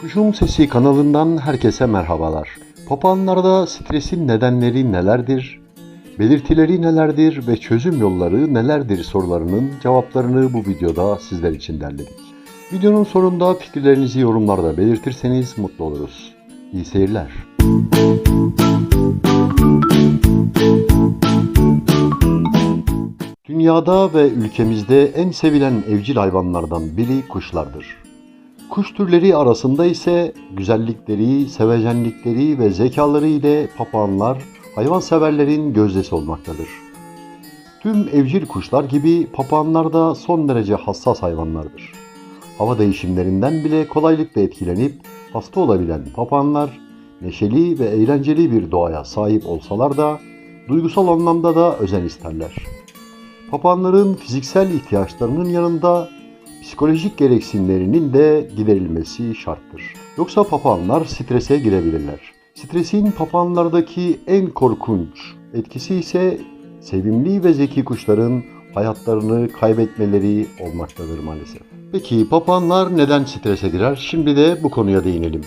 Kuşun Sesi kanalından herkese merhabalar. Papağanlarda stresin nedenleri nelerdir? Belirtileri nelerdir ve çözüm yolları nelerdir sorularının cevaplarını bu videoda sizler için derledik. Videonun sonunda fikirlerinizi yorumlarda belirtirseniz mutlu oluruz. İyi seyirler. Dünyada ve ülkemizde en sevilen evcil hayvanlardan biri kuşlardır. Kuş türleri arasında ise güzellikleri, sevecenlikleri ve zekaları ile papağanlar hayvanseverlerin gözdesi olmaktadır. Tüm evcil kuşlar gibi papağanlar da son derece hassas hayvanlardır. Hava değişimlerinden bile kolaylıkla etkilenip hasta olabilen papağanlar neşeli ve eğlenceli bir doğaya sahip olsalar da duygusal anlamda da özen isterler. Papağanların fiziksel ihtiyaçlarının yanında psikolojik gereksinimlerinin de giderilmesi şarttır. Yoksa papağanlar strese girebilirler. Stresin papağanlardaki en korkunç etkisi ise sevimli ve zeki kuşların hayatlarını kaybetmeleri olmaktadır maalesef. Peki papağanlar neden strese girer? Şimdi de bu konuya değinelim.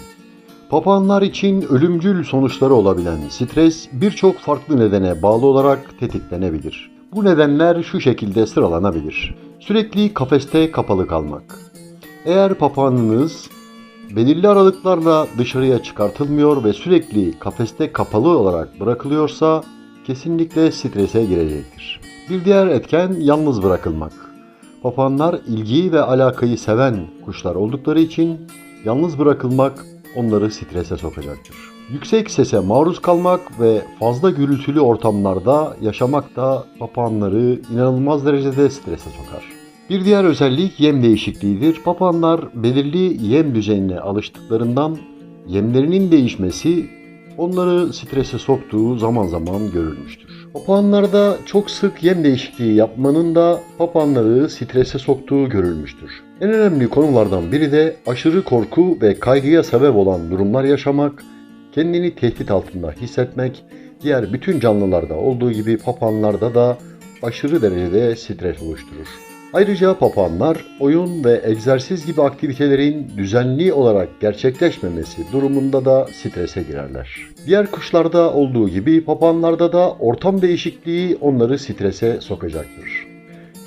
Papağanlar için ölümcül sonuçları olabilen stres birçok farklı nedene bağlı olarak tetiklenebilir. Bu nedenler şu şekilde sıralanabilir. Sürekli kafeste kapalı kalmak. Eğer papağanınız belirli aralıklarla dışarıya çıkartılmıyor ve sürekli kafeste kapalı olarak bırakılıyorsa kesinlikle strese girecektir. Bir diğer etken yalnız bırakılmak. Papağanlar ilgiyi ve alakayı seven kuşlar oldukları için yalnız bırakılmak onları strese sokacaktır. Yüksek sese maruz kalmak ve fazla gürültülü ortamlarda yaşamak da papağanları inanılmaz derecede strese sokar. Bir diğer özellik yem değişikliğidir. Papağanlar belirli yem düzenine alıştıklarından yemlerinin değişmesi onları strese soktuğu zaman zaman görülmüştür. Papağanlarda çok sık yem değişikliği yapmanın da papağanları strese soktuğu görülmüştür. En önemli konulardan biri de aşırı korku ve kaygıya sebep olan durumlar yaşamak, kendini tehdit altında hissetmek, diğer bütün canlılarda olduğu gibi papağanlarda da aşırı derecede stres oluşturur. Ayrıca papağanlar oyun ve egzersiz gibi aktivitelerin düzenli olarak gerçekleşmemesi durumunda da strese girerler. Diğer kuşlarda olduğu gibi papağanlarda da ortam değişikliği onları strese sokacaktır.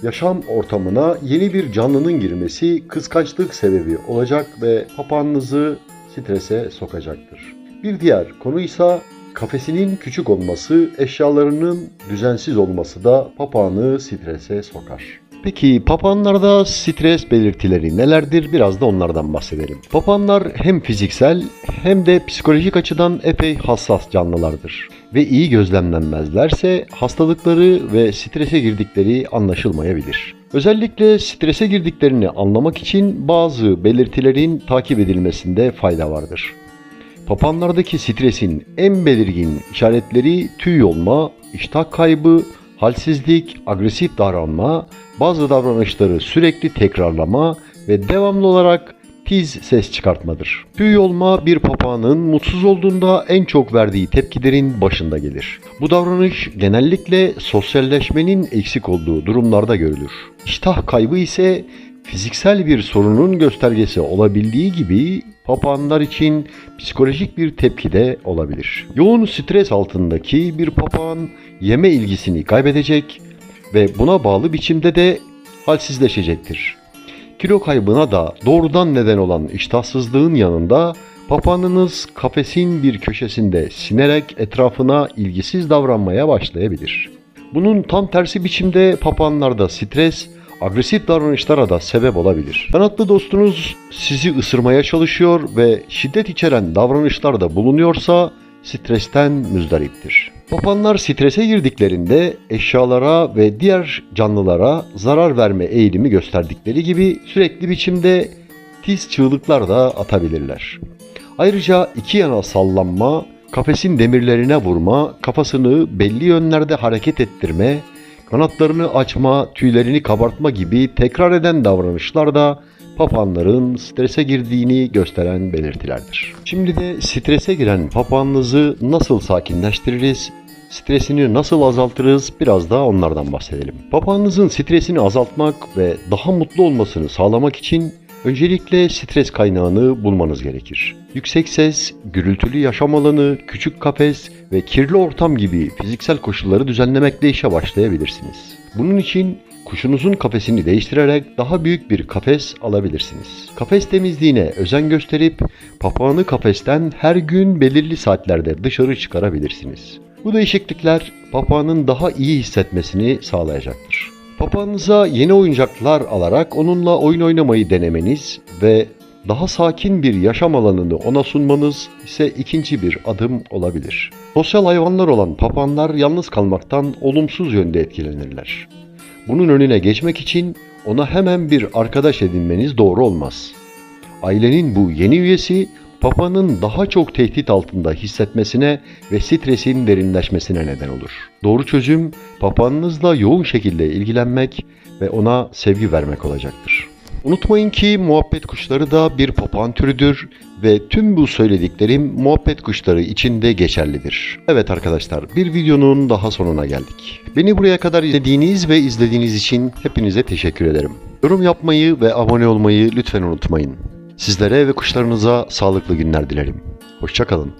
Yaşam ortamına yeni bir canlının girmesi kıskançlık sebebi olacak ve papağanınızı strese sokacaktır. Bir diğer konu ise kafesinin küçük olması, eşyalarının düzensiz olması da papağanı strese sokar. Peki papağanlarda stres belirtileri nelerdir? Biraz da onlardan bahsedelim. Papağanlar hem fiziksel hem de psikolojik açıdan epey hassas canlılardır. Ve iyi gözlemlenmezlerse hastalıkları ve strese girdikleri anlaşılmayabilir. Özellikle strese girdiklerini anlamak için bazı belirtilerin takip edilmesinde fayda vardır. Papağanlardaki stresin en belirgin işaretleri tüy yolma, iştah kaybı, halsizlik, agresif davranma, bazı davranışları sürekli tekrarlama ve devamlı olarak tiz ses çıkartmadır. Tüy olma bir papağanın mutsuz olduğunda en çok verdiği tepkilerin başında gelir. Bu davranış genellikle sosyalleşmenin eksik olduğu durumlarda görülür. İştah kaybı ise fiziksel bir sorunun göstergesi olabildiği gibi papağanlar için psikolojik bir tepki de olabilir. Yoğun stres altındaki bir papağan yeme ilgisini kaybedecek ve buna bağlı biçimde de halsizleşecektir. Kilo kaybına da doğrudan neden olan iştahsızlığın yanında papağanınız kafesin bir köşesinde sinerek etrafına ilgisiz davranmaya başlayabilir. Bunun tam tersi biçimde papağanlarda stres, agresif davranışlara da sebep olabilir. Kanatlı dostunuz sizi ısırmaya çalışıyor ve şiddet içeren davranışlarda bulunuyorsa stresten müzdariptir. Papağanlar strese girdiklerinde eşyalara ve diğer canlılara zarar verme eğilimi gösterdikleri gibi sürekli biçimde tiz çığlıklar da atabilirler. Ayrıca iki yana sallanma, kafesin demirlerine vurma, kafasını belli yönlerde hareket ettirme, kanatlarını açma, tüylerini kabartma gibi tekrar eden davranışlar da papağanların strese girdiğini gösteren belirtilerdir. Şimdi de strese giren papağanınızı nasıl sakinleştiririz? Stresini nasıl azaltırız? Biraz da onlardan bahsedelim. Papağanınızın stresini azaltmak ve daha mutlu olmasını sağlamak için Öncelikle stres kaynağını bulmanız gerekir. Yüksek ses, gürültülü yaşam alanı, küçük kafes ve kirli ortam gibi fiziksel koşulları düzenlemekle işe başlayabilirsiniz. Bunun için kuşunuzun kafesini değiştirerek daha büyük bir kafes alabilirsiniz. Kafes temizliğine özen gösterip papağanı kafesten her gün belirli saatlerde dışarı çıkarabilirsiniz. Bu değişiklikler papağanın daha iyi hissetmesini sağlayacaktır. Papağanınıza yeni oyuncaklar alarak onunla oyun oynamayı denemeniz ve daha sakin bir yaşam alanını ona sunmanız ise ikinci bir adım olabilir. Sosyal hayvanlar olan papağanlar yalnız kalmaktan olumsuz yönde etkilenirler. Bunun önüne geçmek için ona hemen bir arkadaş edinmeniz doğru olmaz. Ailenin bu yeni üyesi papağanın daha çok tehdit altında hissetmesine ve stresin derinleşmesine neden olur. Doğru çözüm papağanınızla yoğun şekilde ilgilenmek ve ona sevgi vermek olacaktır. Unutmayın ki muhabbet kuşları da bir papağan türüdür ve tüm bu söylediklerim muhabbet kuşları için de geçerlidir. Evet arkadaşlar bir videonun daha sonuna geldik. Beni buraya kadar izlediğiniz ve izlediğiniz için hepinize teşekkür ederim. Yorum yapmayı ve abone olmayı lütfen unutmayın. Sizlere ve kuşlarınıza sağlıklı günler dilerim. Hoşçakalın.